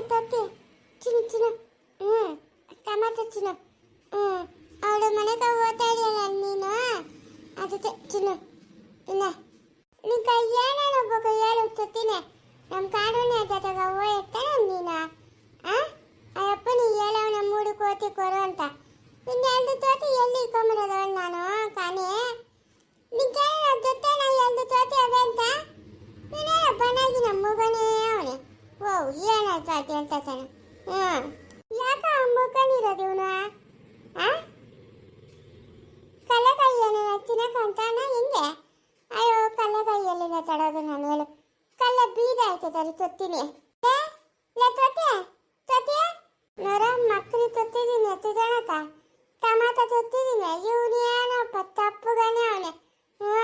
ತೊಟ್ಟಿ ಚಿನ್ನ ಚಿನ್ನ. ಹ್ಞೂ, ಟಮಾಟೊ ಚಿನ್ನ. ಹ್ಞೂ, ಅವಳು ಮನೆಗೆ ಓದ್ತಾ ಇದೆಯಲ್ಲ ನೀನು? ಅದಕ್ಕೆ ಚಿನ್ನ, ಇಲ್ಲ. ನಿಂಕ ಏನೇನು ಬೇಕು ಹೇಳು ತೊತ್ತಿನೇ ನಮ್ಮ ಕಾನೂನು ಜೊತೆಗ ಹೋಗ್ತಾನೆ ನೀನು. ಆ? ಅಯ್ಯಪ್ಪ ನೀ ಹೇಳವನ ಮೂಡು ಕೋತಿ ಕೊರು ಅಂತ. ಇನ್ನೆರಡು ತೋತಿ ಎಲ್ಲಿ ಇಟ್ಕೊಂಬಿಡೋದು ನಾನು ಕಾಣಿ ನಿಂಗೆ ಜೊತೆ ನಾ ಎರಡು ತೋತಿ ಅದೇ ಅಂತ? ನೀನೇ ಬನಾಗಿ ನಮ್ಮ ಮಗನೇ ಅವನೇ. ಓ ಏನಾಯ್ತು ಅಂತ ತಾನೆ? ಹ್ಞೂ ಯಾಕೆ ಮುಖನಿರೋದು ಇವನು ಆ? ಕಲ್ಲಕಾಯಿ ತಿನ್ನಕ್ಕೆ ಅಂತಾನ ಹಿಂಗೆ? ಅಯ್ಯೋ ಕಲ್ಲಕಾಯಿ ಎಲ್ಲಿಂದ ತಡೋದು ನಾನು ಹೇಳು. ಕಲ್ಲ ಬೀದ ಆಯ್ತದ ತೊತ್ತೀನಿ ತೊತ್ತೆ ತೊತ್ತೆ ನೋರ ಮಕ್ಕಳು ತೊತ್ತಿದ್ದೀನಿ ಎತ್ತಿದಣಕ ಟಮಾಟ ತೊತ್ತಿದ್ದೀನಿ ಇವನು ಏನಪ್ಪ ತಪ್ಪುಗಾನೆ ಅವನೆ. ಹ್ಞೂ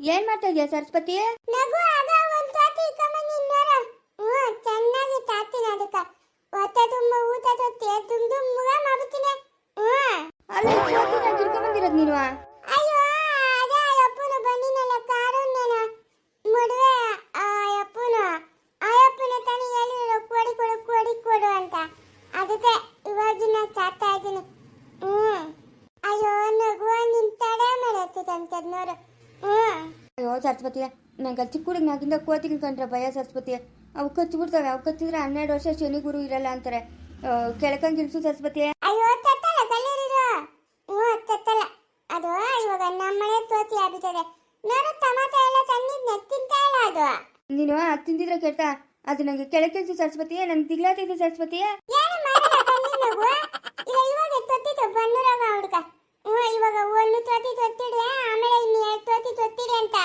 ಏನ್ ಮಾಡ್ತಾ ಇದೀಯ ಸರಸ್ವತಿ? ನಗು ಆಗ ಒಂದ್ ತಾತಿ ಇಕ್ಕಂಬಂದಿ ನೋಡ ಹ್ಞೂ ಚೆನ್ನಾಗಿ ತಾತೀನಿ ಅದಕ್ಕ ಹೊಟ್ಟೆ ತುಂಬ ತೊತ್ತಿ ತುಂಬ ಮುಗ ಮಾಡ್ತೀನಿ ಅಲ್ಲ ಗಿಡ್ಕೊಂಡ್ ಬಂದಿರೋದು ನೀನು? ಅಯ್ಯೋ ಅದೇ ಅಯ್ಯಪ್ಪನು ಬಂದಿನಲ್ಲ ಕಾರಣ್ಣನ ಮದುವೆ ಅಯ್ಯಪ್ಪನು. ಅಯ್ಯಪ್ಪನ ತಾನೇ ಹೇಳಿದ್ರು ಕೊಡಿ ಕೊಡು ಕೊಡಿ ಕೊಡು ಅಂತ. ಅದಕ್ಕೆ ಇವಾಗಿನ ಚಾತಾ ಇದ್ದೀನಿ. ಹ್ಞೂ. ಅಯ್ಯೋ ನಗುವ ನಿನ್ ತಡೆ ಮಾಡತ್ತಂತದ್ ನೋಡು. ಹ್ಞೂ. ಅಯ್ಯೋ ಸರಸ್ವತಿ ನಂಗೆ ಚಿಕ್ಕ ಹುಡುಗನಾಗಿಂದ ಕೋತಿಗೆ ಕಂಡ್ರೆ ಭಯ ಸರಸ್ವತಿ ಅವು ಕಚ್ಚಿಬಿಡ್ತವೆ ಅವು ಕಚ್ಚಿದ್ರೆ ಹನ್ನೆರಡು ವರ್ಷ ಶನಿ ಗುರು ಇರಲ್ಲ ಅಂತಾರೆ. ಕೆಳಕಂಗ್ ಇಳಿಸು ಸರಸ್ವತಿ ಅಯ್ಯೋ ತತ್ತಲ್ಲ ಕಲ್ಲೀರಿರು ಹ್ಞೂ ತತ್ತಲ್ಲ. ಅದು ಇವಾಗ ನಮ್ಮನೆ ತೋತಿ ಆಗ್ಬಿಟ್ಟದೆ. ನೋಡು ಟಮಾಟ ಎಲ್ಲ ತಂದಿದ್ ನೆತ್ತಿಂತ ಇಲ್ಲ ಅದು. ನೀನು ತಿಂದಿದ್ರೆ ಕೆಟ್ಟ ಅದು ನಂಗೆ ಕೆಳಕ್ಕೆ ಇಳಿಸು ಸರಸ್ವತಿ ನನ್ಗೆ ತಿಗ್ಲಾತೈತೆ ಸರಸ್ವತಿ ಏನು ಮಾಡಲ್ಲ ತಂದಿದ್ ಇಲ್ಲ ಇವಾಗ ತೊತ್ತಿತ್ತು ಬನ್ನೂರಾಗ ಹುಡ್ಕ ಹ್ಞೂ ಇವಾಗ ಒಂದು ತೋತಿ ತೊತ್ತಿಡೆ ಆಮೇಲೆ ಇನ್ನು ಎರಡು ತೋತಿ ತೊತ್ತಿಡೆ ಅಂತ.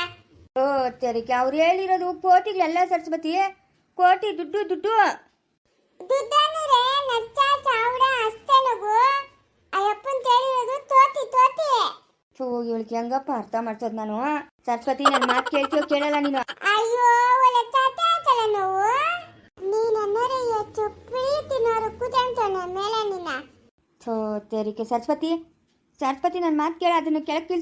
ಓ ತೆರಿಗೆ ಅವ್ರು ಹೇಳಿರೋದು ಕೋಟಿಗಳೆಲ್ಲ ಸರಸ್ವತಿ ಕೋಟಿ ದುಡ್ಡು ದುಡ್ಡು. ದುಡ್ಡನ್ನರೆ ಸೊ ಇವಳಿಗೆ ಹೆಂಗಪ್ಪ ಅರ್ಥ ಮಾಡ್ಸೋದು ನಾನು? ಸರಸ್ವತಿ ನನ್ನ ಮಾತು ಕೇಳ್ತೀಯೋ ಕೇಳಲ್ಲ ನೀನು? ಅಯ್ಯೋ ಒಳ್ಳೆ ತಾತ ಆತಲ್ಲ ನಾವು? ನೀನನ್ನರೆ ಹೆಚ್ಚು ಪ್ರೀತಿ ನೋಡು ಕುದಂತನ ಮೇಲೆ ನಿನ್ನ. ಥೋ ತೆರಿಗೆ ಸರಸ್ವತಿ ಸರಸ್ವತಿ ನನ್ನ ಮಾತು ಕೇಳ ಅದನ್ನ ಕೆಳಕ್ಕೆ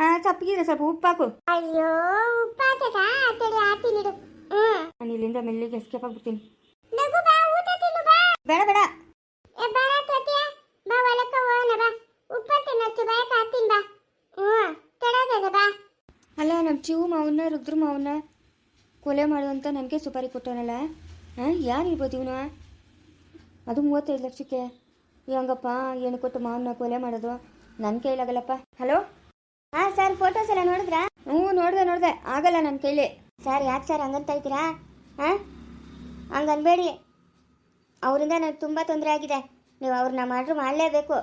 ಹಾ ತಪ್ಪಿಗಿದೆ ಸ್ವಲ್ಪ ಉಪ್ಪಾಕು ಅಯ್ಯೋ ಹ್ಮ್. ನಾನು ಇಲ್ಲಿಂದ ಮೆಲ್ಲಿಗೆ ಎಸ್ಕೇಪ್ ಆಗ್ಬಿಡ್ತೀನಿ. ನಗು ಬಾ ಊಟ ತಿನ್ನು ಬಾ. ಬೇಡ ಏ ಬಾ ಹೊಲಕ್ಕ ಹೋಗೋಣ ಬಾ. ಉಪ್ಪಾತ ನಚ್ಚು ಬಾಯ ಕಾತೀನಿ ಬಾ. ಹ್ಮ್ ತಡೋದದ ಬಾ. ಅಲ್ಲ ನಮ್ಮ ಚಿವು ಮಾವನ್ನ ರುದ್ರ ಮಾವನ್ನ ಕೊಲೆ ಮಾಡುವಂತ ನನಗೆ ಸುಪಾರಿ ಕೊಟ್ಟವನಲ್ಲ. ಹಾಂ ಯಾರು ಇರ್ಬೋದು ಇವನು? ಅದು ಮೂವತ್ತೈದು ಲಕ್ಷಕ್ಕೆ. ಹೆಂಗಪ್ಪ ಏನು ಕೊಟ್ಟು ಮಾವನ್ನ ಕೊಲೆ ಮಾಡೋದು ನನ್ನ ಕೈಲಾಗಲ್ಲಪ್ಪ. ಹಲೋ? ಹಾಂ ಸರ್ ಫೋಟೋಸ್ ಎಲ್ಲ ನೋಡಿದ್ರಾ? ಹ್ಞೂ ನೋಡಿದೆ ನೋಡಿದೆ. ಆಗಲ್ಲ ನನ್ನ ಕೈಲಿ. ಸರ್ ಯಾಕೆ ಸರ್ ಹಂಗಂತ ಇದ್ದೀರಾ? ಹಾಂ? ಹಂಗನ್ಬೇಡಿ. ಅವರಿಂದ ನನಗೆ ತುಂಬ ತೊಂದರೆ ಆಗಿದೆ. ನೀವು ಅವ್ರನ್ನ ಮಾಡ್ರು ಮಾಡಲೇಬೇಕು.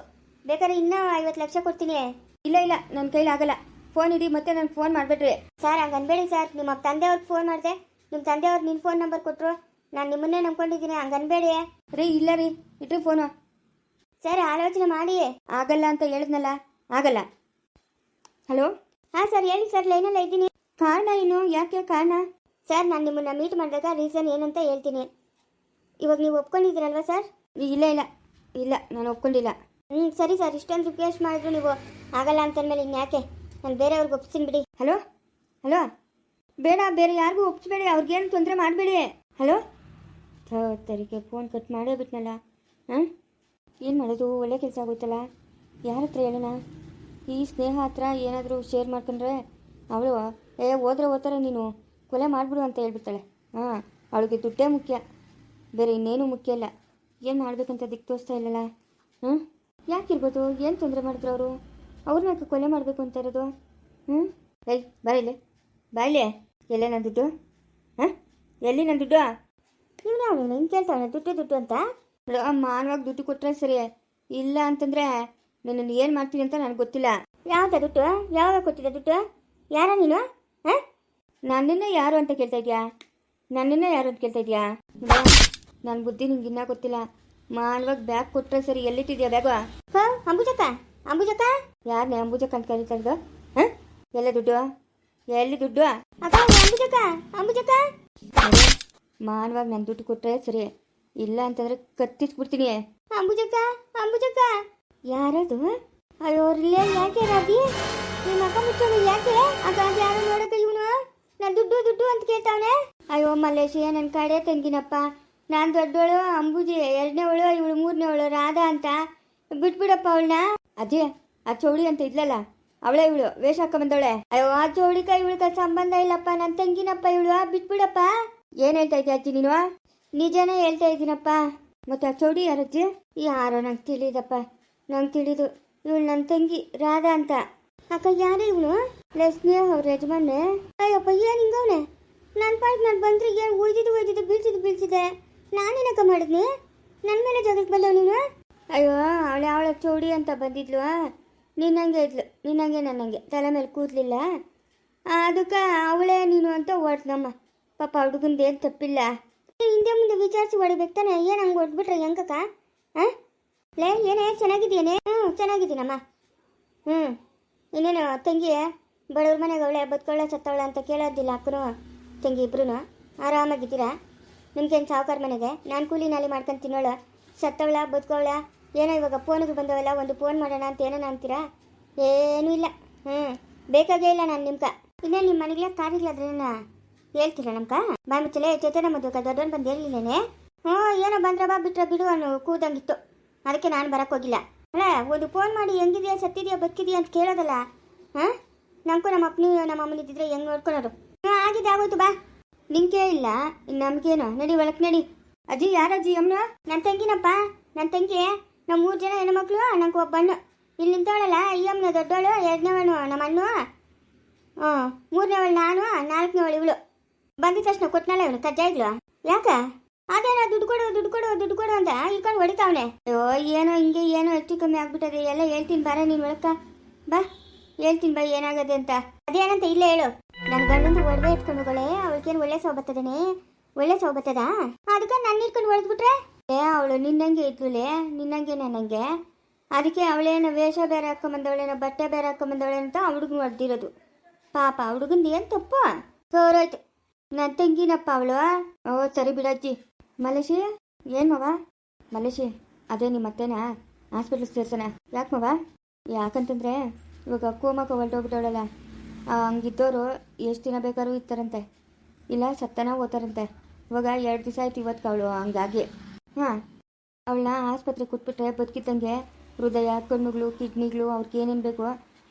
ಬೇಕಾದ್ರೆ ಇನ್ನೂ ಐವತ್ತು ಲಕ್ಷ ಕೊಡ್ತೀನಿ. ಇಲ್ಲ ಇಲ್ಲ ನನ್ನ ಕೈಲಿ ಆಗಲ್ಲ. ಫೋನ್ ಇಡಿ, ಮತ್ತೆ ನನಗೆ ಫೋನ್ ಮಾಡಿಬಿಟ್ರಿ. ಸರ್, ಹಂಗನ್ಬೇಡಿ ಸರ್. ನಿಮ್ಮ ತಂದೆಯವ್ರಿಗೆ ಫೋನ್ ಮಾಡಿದೆ. ನಿಮ್ಮ ತಂದೆಯವ್ರು ನಿನ್ನ ಫೋನ್ ನಂಬರ್ ಕೊಟ್ಟರು ನಾನು ನಿಮ್ಮನ್ನೇ ನಂಬ್ಕೊಂಡಿದ್ದೀನಿ. ಹಂಗನ್ಬೇಡಿ. ರೀ, ಇಲ್ಲ ರೀ. ಇಟ್ರಿ ಫೋನು. ಸರ್, ಆಲೋಚನೆ ಮಾಡಿ. ಆಗಲ್ಲ ಅಂತ ಹೇಳಿದ್ನಲ್ಲ. ಆಗಲ್ಲ. ಹಲೋ? ಹಾಂ, ಸರ್, ಹೇಳಿ ಸರ್. ಲೈನಲ್ಲ ಇದ್ದೀನಿ. ಕಾರಣ ಏನು? ಯಾಕೆ ಕಾರಣ? ಸರ್ ನಾನು ನಿಮ್ಮನ್ನ ಮೀಟ್ ಮಾಡಿದಾಗ ರೀಸನ್ ಏನಂತ ಹೇಳ್ತೀನಿ. ಇವಾಗ ನೀವು ಒಪ್ಕೊಂಡಿದ್ದೀರಲ್ವಾ ಸರ್ ಇಲ್ಲ ಇಲ್ಲ. ಇಲ್ಲ ನಾನು ಒಪ್ಕೊಂಡಿಲ್ಲ. ಹ್ಞೂ ಸರಿ ಸರ್ ಇಷ್ಟೊಂದು ರಿಕ್ವೆಸ್ಟ್ ಮಾಡಿದ್ರು ನೀವು ಆಗಲ್ಲ ಅಂತಂದಮೇಲೆ ಇನ್ಯಾಕೆ ನಾನು ಬೇರೆಯವ್ರಿಗೆ ಒಪ್ಸ್ತೀನಿ ಬಿಡಿ. ಹಲೋ ಹಲೋ ಬೇಡ ಬೇರೆ ಯಾರಿಗೂ ಒಪ್ಸ್ಬೇಡಿ. ಅವ್ರಿಗೇನು ತೊಂದರೆ ಮಾಡಬೇಡಿ. ಹಲೋ ತರಿಗೆ ಫೋನ್ ಕಟ್ ಮಾಡೇ ಬಿಟ್ನಲ್ಲ. ಹಾಂ? ಏನು ಮಾಡೋದು? ಒಳ್ಳೆ ಕೆಲಸ ಆಗುತ್ತಲ್ಲ ಯಾರ ಹತ್ರ ಹೇಳೋಣ? ಈ ಸ್ನೇಹ ಹತ್ರ ಏನಾದರೂ ಶೇರ್ ಮಾಡ್ಕೊಂಡ್ರೆ? ಅವಳು ಏ ಹೋದ್ರೆ ಓದ್ತಾರೆ ನೀನು. ಕೊಲೆ ಮಾಡಿಬಿಡು ಅಂತ ಹೇಳ್ಬಿಡ್ತಾಳೆ. ಹಾಂ, ಅವಳಿಗೆ ದುಡ್ಡೇ ಮುಖ್ಯ. ಬೇರೆ ಇನ್ನೇನು ಮುಖ್ಯ ಇಲ್ಲ. ಏನು ಮಾಡಬೇಕಂತ ದಿಕ್ಕು ತೋರಿಸ್ತಾ ಇಲ್ಲಲ್ಲ? ಹ್ಞೂ ಯಾಕಿರ್ಬೋದು? ಏನು ತೊಂದರೆ ಮಾಡಿದ್ರು ಅವರು? ಅವ್ರನ್ನ ಯಾಕೆ ಕೊಲೆ ಮಾಡಬೇಕು ಅಂತ ಇರೋದು? ಹ್ಞೂ ಏಯ್ ಬಾಯಿಲೆ ಬಾಯಿಲೆ ಎಲ್ಲೇ ನನ್ನ ದುಡ್ಡು? ಹಾಂ? ಎಲ್ಲಿ ನನ್ನ ದುಡ್ಡು? ಇವನು ಅವನು ಹಿಂಗೆ ಕೇಳ್ತಾವನೆ ದುಡ್ಡು ದುಡ್ಡು ಅಂತ? ಮಾನವಾಗಿ ದುಡ್ಡು ಕೊಟ್ಟರೆ ಸರಿ. ಇಲ್ಲ ಅಂತಂದರೆ ನಿನ್ನನ್ನು ಏನು ಮಾಡ್ತೀನಿ ಅಂತ ನನಗೆ ಗೊತ್ತಿಲ್ಲ. ಯಾವ್ದು ದುಡ್ಡು? ಯಾವಾಗ ಕೊಟ್ಟಿದ್ದ ದುಡ್ಡು? ಯಾರ ನೀನು? ಹಾಂ? ನನ್ನನ್ನ ಯಾರು ಅಂತ ಕೇಳ್ತಾ ಇದೆಯಾ? ನನ್ನನ್ನ ಯಾರು ಅಂತ ಕೇಳ್ತಾ ಇದೆಯಾ? ನನ್ನ ಬುದ್ಧಿ ನಿಂಗೆ ಇನ್ನೂ ಗೊತ್ತಿಲ್ಲ. ಮಾನ್ವಾಗ ಬ್ಯಾಗ್ ಕೊಟ್ಟರೆ ಸರಿ ಎಲ್ಲಿಟ್ಟಿದ್ಯಾ ಬ್ಯಾಗು? ಅಂಬುಜಕ್ಕ ಅಂಬುಜಕ್ಕ. ಯಾರನ್ನ ಅಂಬುಜಕ್ಕ ಅಂತ ಕರೀತಾ ಇರೋದು ಹಾಂ? ಎಲ್ಲ ದುಡ್ಡು? ಎಲ್ಲಿ ದುಡ್ಡು? ಅಂಬುಜಕ್ಕ ಅಂಬುಜಕ್ಕ. ಮಾನ್ವಾಗ ನನ್ನ ದುಡ್ಡು ಕೊಟ್ಟರೆ ಸರಿ. ಇಲ್ಲ ಅಂತಂದ್ರೆ ಕತ್ತಿಸ್ಬಿಡ್ತೀನಿ ಅಂಬುಜಕ್ಕ ಅಂಬುಜಕ್ಕ. ಯಾರದು? ಅಯ್ಯೋ ರಿಲೇ ಯಾಕೆ ರಾಬಿ ನಿಮ್ಮ ಅಕ್ಕ ಮುಚ್ಚೋದು ಯಾಕೆ? ಅಕ್ಕ ಯಾರು ನೋಡಕ್ಕೆ ಇವನು ನಾನು ದುಡ್ಡು ದುಡ್ಡು ಅಂತ ಕೇಳ್ತಾವನೆ? ಅಯ್ಯೋ ಮಲ್ಲೇಶಿ ನನ್ನ ಕಡೆ ತಂಗಿನಪ್ಪ. ನಾನು ದೊಡ್ಡವಳು, ಅಂಬುಜಿ ಎರಡನೇವಳು ಇವಳು ಮೂರನೇವಳು ರಾಧಾ ಅಂತ. ಬಿಟ್ಬಿಡಪ್ಪ ಅವಳನ್ನ. ಅದೇ ಆ ಚೌಡಿ ಅಂತ ಇದ್ಲಲ್ಲ, ಅವಳೇ ಇವಳು, ವೇಷ ಹಾಕ ಬಂದವಳೆ. ಅಯ್ಯೋ, ಆ ಚೌಡಿಕ ಇವಳಿಗೆ ಸಂಬಂಧ ಇಲ್ಲಪ್ಪ ನನ್ನ ತಂಗಿನಪ್ಪ ಇವಳು ಬಿಟ್ಬಿಡಪ್ಪ. ಏನ್ ಹೇಳ್ತಾ ಇದ್ದೆ ಅಜ್ಜಿ ನೀನು? ನಿಜನೇ ಹೇಳ್ತಾ ಇದ್ದೀನಪ್ಪ. ಮತ್ತೆ ಆ ಚೌಡಿ ಯಾರಜ್ಜಿ? ಯಾರೋ ನಂಗೆ ತಿಳಿದಪ್ಪ. ನಂಗೆ ತಿಳಿದು, ಇವಳು ನನ್ನ ತಂಗಿ, ರಾಧಾ ಅಂತ. ಅಕ್ಕ ಯಾರು ಇವನು ಸ್ನೇಹ ಅವ್ರ ಯಜಮಾನೆ ಅಯ್ಯಪ್ಪ ಏನು ಹಿಂಗವನೆ ನನ್ನ ಪಾಟ್ ನಾನು ಬಂದ್ರೆ ಏನು ಉಳಿದಿದ್ದು ಉಳಿದಿದ್ದು ಬೀಳ್ಸಿದ್ದು ಬೀಳ್ಸಿದೆ ನಾನೇನಕ್ಕ ಮಾಡಿದ್ನಿ ನನ್ನ ಮೇಲೆ ಜಗಕ್ಕೆ ಬಂದವ ನೀನು ಅಯ್ಯೋ ಅವಳೆ ಅವಳ ಚೌಡಿ ಅಂತ ಬಂದಿದ್ಲು ನಿನ್ನಂಗೆ ಇದ್ಲು ನಿನ್ನಂಗೆ ನನ್ನಂಗೆ ತಲೆ ಮೇಲೆ ಕೂದಲಿಲ್ಲ ಅದಕ್ಕೆ ಅವಳೇ ನೀನು ಅಂತ ಹೊಡ್ದಮ್ಮ ಪಾಪ ಹುಡುಗಂದು ಏನು ತಪ್ಪಿಲ್ಲ ಹಿಂದೆ ಮುಂದೆ ವಿಚಾರಿಸಿ ಹೊಡಿಬೇಕು ತಾನೆ ಏನು ಹಂಗೆ ಹೊಡ್ಬಿಟ್ರೆ ಹೆಂಗಕ್ಕ ಹಾಂ ಲೇ ಏನೇ ಚೆನ್ನಾಗಿದ್ದೀನೇ ಹ್ಞೂ ಚೆನ್ನಾಗಿದ್ದೀನಮ್ಮ ಹ್ಞೂ ಇನ್ನೇನು, ತಂಗಿ, ಬಡವ್ರ ಮನೆಗೆ ಅವಳೆ ಬದುಕೊಳ್ಳೆ ಸತ್ತವಳ ಅಂತ ಕೇಳೋದಿಲ್ಲ ಅಕ್ಕನು, ತಂಗಿ ಇಬ್ರು ಆರಾಮಾಗಿದ್ದೀರಾ? ನಿಮ್ಗೇನು ಸಾವುಕಾರ ಮನೆಗೆ? ನಾನು ಕೂಲಿ ನಾಲಿ ಮಾಡ್ಕೊಂಡು ತಿನ್ನೋಳು. ಸತ್ತವಳ ಬದುಕೋಳ ಏನೋ ಇವಾಗ ಫೋನಿಗೆ ಬಂದವಲ್ಲ, ಒಂದು ಫೋನ್ ಮಾಡೋಣ ಅಂತ ಏನೋ ಅಂತೀರಾ? ಏನೂ ಇಲ್ಲ. ಹ್ಞೂ ಬೇಕಾಗೇ ಇಲ್ಲ ನಾನು ನಿಮ್ಗೆ. ಇನ್ನೇ ನಿಮ್ಮ ಮನೆಗೆ ಕಾರಿಗ್ಲಾದ್ರೇನ ಹೇಳ್ತೀರಾ ನಮ್ಕ ಬಾಯ್ ಮುಚ್ಚಲೆ, ಚೇತನ ಮದುವೆ ದೊಡ್ಡವನ್ ಬಂದು ಹೇಳಿಲ್ಲೇನೆ? ಹ್ಞೂ ಏನೋ ಬಂದ್ರ ಬಾ ಬಿಟ್ರೆ ಬಿಡು ಅನ್ನೋ ಕೂದಂಗಿತ್ತು. ಅದಕ್ಕೆ ನಾನು ಬರೋಕ್ಕೋಗಿಲ್ಲ ಅಲ್ಲ, ಒಂದು ಫೋನ್ ಮಾಡಿ ಹೆಂಗಿದೆಯಾ, ಸತ್ತಿದೆಯಾ, ಬದುಕಿದೆಯಾ ಅಂತ ಕೇಳೋದಲ್ಲ? ಹಾಂ? ನಮ್ಗೂ ನಮ್ಮ ಅಪ್ಪನಿ ನಮ್ಮ ಅಮ್ಮನ ಇದ್ದಿದ್ರೆ ಹೆಂಗೆ ನೋಡ್ಕೊಳೋದು ಹ್ಞೂ ಆಗಿದೆ, ಆಗೋಯ್ತು, ಬಾ. ನಿಂಗೆ ಇಲ್ಲ ನಮ್ಗೇನು? ನಡಿ ಒಳಕ್ಕೆ ನಡಿ. ಅಜ್ಜಿ, ಯಾರಜ್ಜಿ, ಅಮ್ಮನ? ನನ್ನ ತಂಗಿನಪ್ಪ. ನನ್ನ ತಂಗಿ ನಮ್ಮ ಮೂರು ಜನ ಹೆಣ್ಮಕ್ಳು, ನಂಗೆ ಒಬ್ಬ ಹಣ್ಣು ಇಲ್ಲಿ ನಿಂತವಳಲ್ಲ, ಈ ಅಮ್ಮನ ದೊಡ್ಡವಳು ಎರಡನೇವಳು ನಮ್ಮ ಅಣ್ಣು. ಹ್ಞೂ ಮೂರನೇವಳು ನಾನು, ನಾಲ್ಕನೇವಳು ಇವಳು. ಬಂದಿದ ತಕ್ಷಣ ಕೊಟ್ನಲ್ಲ ಇವಳು ಕಜ್ಜಾಯ್ಲು ಯಾಕ? ಅದೇನೋ ದುಡ್ಡು ಕೊಡು ದುಡ್ಡು ಕೊಡು ದುಡ್ಡು ಕೊಡು ಅಂತ ಇಳ್ಕೊಂಡು ಹೊಡಿತಾವನೆ. ಅಯ್ಯೋ, ಏನೋ ಹಿಂಗೆ, ಏನೋ ಹೆಚ್ಚು ಕಮ್ಮಿ ಆಗ್ಬಿಟ್ಟದೆ. ಎಲ್ಲ ಹೇಳ್ತೀನಿ ಬಾರ ನೀನು ಒಳಕ. ಬಾ, ಹೇಳ್ತೀನಿ ಬಾ, ಏನಾಗದೆ ಅಂತ. ಅದೇನಂತ ಇಲ್ಲೇ ಹೇಳು. ನನ್ನ ಗಂಡಂದು ಒಡವೆ ಎತ್ಕೊಂಡು ಹೋಗಳೆ, ಅವಳಿಗೇನು ಒಳ್ಳೆ ಸೌ ಬರ್ತದೇನೆ? ಒಳ್ಳೆ ಸೌ ಅದಕ್ಕೆ ನನ್ನ ಇಟ್ಕೊಂಡು ಹೊಡೆದ್ಬಿಟ್ರೆ? ಏ, ಅವಳು ನಿನ್ನಂಗೆ ಇದ್ಲೆ ನಿನ್ನಂಗೆ ನನ್ನಂಗೆ. ಅದಕ್ಕೆ ಅವಳೇನೋ ವೇಷ ಬೇರೆ ಹಾಕೊಂಬಂದವಳೇನೋ ಬಟ್ಟೆ ಬೇರೆ ಹಾಕೊಂಬಂದವಳೆ ಅಂತ ಆ ಹುಡುಗನ ಹೊಡೆದಿರೋದು. ಪಾಪ, ಆ ಹುಡುಗಂದು ಏನು ತಪ್ಪು? ಸೋರಾಯ್ತು ನನ್ನ ತಂಗಿನಪ್ಪ ಅವಳು. ಓ, ಸರಿ ಬಿಡಜ್ಜಿ ಮಲೇಶಿ, ಏನು ಮವ? ಮಲೇಶಿ, ಅದೇ ನಿಮ್ಮ ಅತ್ತೆನ ಹಾಸ್ಪಿಟ್ಲಿಗೆ ಸೇರ್ಸೋಣ. ಯಾಕೆ ಮವ? ಯಾಕಂತಂದ್ರೆ ಇವಾಗ ಕೋಮಕ್ಕೆ ಹೊರಟೋಗ್ಬಿಟ್ಟವಳಲ್ಲ. ಹಂಗಿದ್ದವರು ಎಷ್ಟು ದಿನ ಬೇಕಾದ್ರೂ ಇರ್ತಾರಂತೆ. ಇಲ್ಲ, ಸತ್ತನ ಓದ್ತಾರಂತೆ ಇವಾಗ ಎರಡು ದಿವಸ ಆಯ್ತು ಇವತ್ತು ಅವಳು, ಹಂಗಾಗಿ. ಹಾಂ, ಅವಳನ್ನ ಆಸ್ಪತ್ರೆಗೆ ಕೊಟ್ಬಿಟ್ರೆ ಬದುಕಿದ್ದಂಗೆ ಹೃದಯ, ಕಣ್ಣುಗಳು, ಕಿಡ್ನಿಗಳು, ಅವ್ರಿಗೆ ಏನೇನು ಬೇಕೋ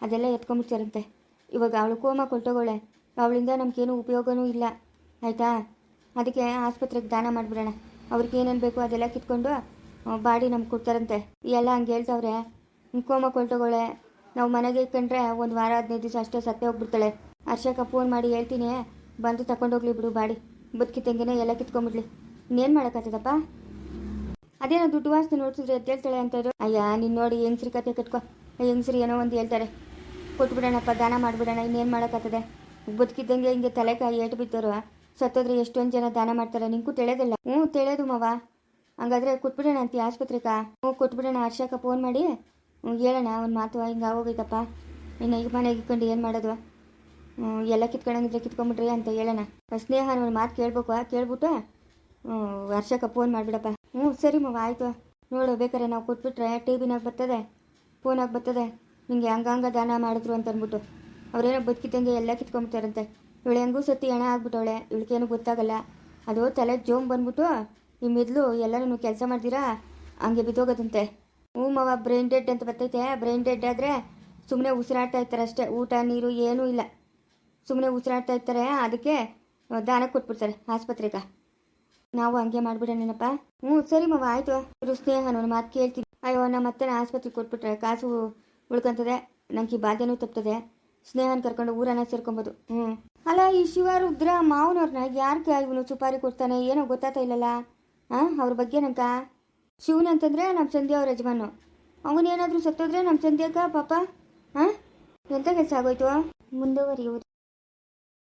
ಅದೆಲ್ಲ ಎತ್ಕೊಂಡ್ಬಿಡ್ತಾರಂತೆ. ಇವಾಗ ಅವಳು ಕೋಮ ಕೊಟ್ಟೋಗೋಳೆ ಅವಳಿಂದ ನಮಗೇನು ಉಪಯೋಗನೂ ಇಲ್ಲ. ಆಯಿತಾ? ಅದಕ್ಕೆ ಆಸ್ಪತ್ರೆಗೆ ದಾನ ಮಾಡಿಬಿಡೋಣ. ಅವ್ರಿಗೆ ಏನೇನು ಬೇಕೋ ಅದೆಲ್ಲ ಕಿತ್ಕೊಂಡು ಬಾಡಿ ನಮ್ಗೆ ಕೊಡ್ತಾರಂತೆ. ಎಲ್ಲ ಹಂಗೆ ಹೇಳ್ತಾವ್ರೆ. ಕೋಮ ಕೊಟ್ಟೋಗೋಳೆ ನಾವು ಮನೆಗೆ ಇಟ್ಕೊಂಡ್ರೆ ಒಂದು ವಾರ, ಹದಿನೈದು ದಿವಸ ಅಷ್ಟೇ ಸತ್ತೆ ಹೋಗ್ಬಿಡ್ತಾಳೆ. ಫೋನ್ ಮಾಡಿ ಹೇಳ್ತೀನಿ. ಬಂದು ತಗೊಂಡೋಗ್ಲಿ ಬಿಡು ಬಾಡಿ. ಬದುಕಿತ್ತಂಗೆನೆ ಎಲ್ಲ ಕಿತ್ಕೊಂಡ್ಬಿಡ್ಲಿ ಇನ್ನೇನು ಮಾಡೋಕ್ಕಾಗ್ತದಪ್ಪ? ಅದೇನೋ ದುಡ್ಡು ವಾಸ್ತು ನೋಡ್ಸಿದ್ರೆ ಎದ್ದೇಳ್ತಾಳೆ ಅಂತ ಇದ್ರು. ಅಯ್ಯ, ನೀನು ನೋಡಿ ಹೆಂಗ್ಸ್ರಿ ಕತೆ ಕಟ್ಕೊ. ಹೆಂಗ್ಸ್ರಿ ಏನೋ ಒಂದು ಹೇಳ್ತಾರೆ. ಕೊಟ್ಬಿಡೋಣಪ್ಪ, ದಾನ ಮಾಡಿಬಿಡೋಣ, ಇನ್ನೇನು ಮಾಡೋಕ್ಕಾಗ್ತದೆ? ಬದುಕಿದ್ದಂಗೆ ಹಿಂಗೆ ತಲೆಕಾಯಿ ಏಟು ಬಿದ್ದವರು ಸತ್ತೋದ್ರೆ ಎಷ್ಟೊಂದು ಜನ ದಾನ ಮಾಡ್ತಾರೆ? ನಿಂಗೂ ತಿಳಿಯೋದಿಲ್ಲ ಹ್ಞೂ ತಿಳಿಯೋದು ಮವ. ಹಂಗಾದ್ರೆ ಕೊಟ್ಬಿಡೋಣ ಅಂತ ಆಸ್ಪತ್ರೆಗ? ಹ್ಞೂ, ಕೊಟ್ಬಿಡೋಣ. ಹರ್ಷಕ್ಕ ಫೋನ್ ಮಾಡಿ. ಹ್ಞೂ ಹೇಳೋಣ ಒಂದು ಮಾತು. ಹಿಂಗೆ ಆಗೋಗೈತಪ್ಪ. ಇನ್ನು ಈಗ ಮನೆಗೆ ಇಟ್ಕೊಂಡು ಏನು ಮಾಡೋದು? ಎಲ್ಲ ಕಿತ್ಕೊಂಡಂಗಿದ್ರೆ ಕಿತ್ಕೊಂಬಿಡ್ರಿ ಅಂತ ಹೇಳೋಣ ಸ್ನೇಹ ಒಂದು ಮಾತು ಕೇಳ್ಬೇಕು ಕೇಳ್ಬಿಟ್ಟು, ಹ್ಞೂ, ಹರ್ಷಕ್ಕ ಫೋನ್ ಮಾಡಿಬಿಡಪ್ಪ. ಹ್ಞೂ, ಸರಿ ಮವ, ಆಯಿತು. ನೋಡು ಬೇಕಾರೆ ನಾವು ಕೊಟ್ಬಿಟ್ರೆ ಟಿ ವಿನಾಗ ಬರ್ತದೆ ಫೋನಾಗ ಬರ್ತದೆ. ನಿಮಗೆ ಹಂಗಂಗ ದಾನ ಮಾಡಿದ್ರು ಅಂತ ಅಂದ್ಬಿಟ್ಟು ಅವರೇನೋ ಬದುಕಿದ್ದಂಗೆ ಎಲ್ಲ ಕಿತ್ಕೊಂಬಿಡ್ತಾರಂತೆ ಇವಳು ಹೆಂಗೂ ಸತಿ ಹಣ ಆಗ್ಬಿಟ್ಟವಳೆ, ಇವಳಿಗೇನು ಗೊತ್ತಾಗಲ್ಲ. ಅದು ತಲೆ ಜೋಮ್ ಬಂದ್ಬಿಟ್ಟು ನಿಮ್ಮ ಮಿದ್ಲು ಎಲ್ಲರೂ ಕೆಲಸ ಮಾಡ್ತೀರಾ ಹಂಗೆ ಬಿದ್ದೋಗೋದಂತೆ. ಹ್ಞೂ ಮವ ಬ್ರೈನ್ ಡೆಡ್ ಅಂತ ಬರ್ತೈತೆ. ಬ್ರೈನ್ ಡೆಡ್ ಆದರೆ ಸುಮ್ಮನೆ ಉಸಿರಾಡ್ತಾ ಇರ್ತಾರೆ ಅಷ್ಟೇ. ಊಟ, ನೀರು ಏನೂ ಇಲ್ಲ. ಸುಮ್ಮನೆ ಉಸಿರಾಡ್ತಾ ಇರ್ತಾರೆ. ಅದಕ್ಕೆ ದಾನ ಕೊಟ್ಬಿಡ್ತಾರೆ ಆಸ್ಪತ್ರೆಗೆ. ನಾವು ಹಂಗೆ ಮಾಡಿಬಿಡೋಣಪ್ಪ ಹ್ಞೂ, ಸರಿ ಮವ, ಆಯಿತು. ಇವರು ಸ್ನೇಹ, ನಾನು ಮಾತು ಕೇಳ್ತೀನಿ. ಅಯ್ಯೋ ನಮ್ಮ ಅತ್ತೆನ ಆಸ್ಪತ್ರೆಗೆ ಕೊಟ್ಬಿಟ್ರೆ ಕಾಸು ಉಳ್ಕೊಂತದೆ. ನಂಗೆ ಈ ಬಾಧ್ಯನೂ ತಪ್ತದೆ. ಸ್ನೇಹನ ಕರ್ಕೊಂಡು ಊರನ್ನ ಸೇರ್ಕೊಬೋದು. ಹ್ಞೂ. ಅಲ್ಲ, ಈ ಶಿವ ರುದ್ರ ಮಾವನವ್ರನ್ನ ಯಾರಿಗೆ ಇವನು ಸುಪಾರಿ ಕೊಡ್ತಾನೆ? ಏನೋ ಗೊತ್ತಾಗ್ತಾ ಇಲ್ಲಲ್ಲ? ಹಾಂ ಅವ್ರ ಬಗ್ಗೆ ನಂಕ ಶಿವನ ಅಂತಂದ್ರೆ ನಮ್ಮ ಸಂಧ್ಯಾ ಅವ್ರ ಯಜಮಾನು ಅವನೇನಾದರೂ ಸತ್ತೋದ್ರೆ ನಮ್ಮ ಸಂಧ್ಯಾಕ ಪಾಪ? ಹಾಂ ಎಂಥ ಕೆಲಸ ಆಗೋಯ್ತು? ಮುಂದುವರಿಯುವುದು.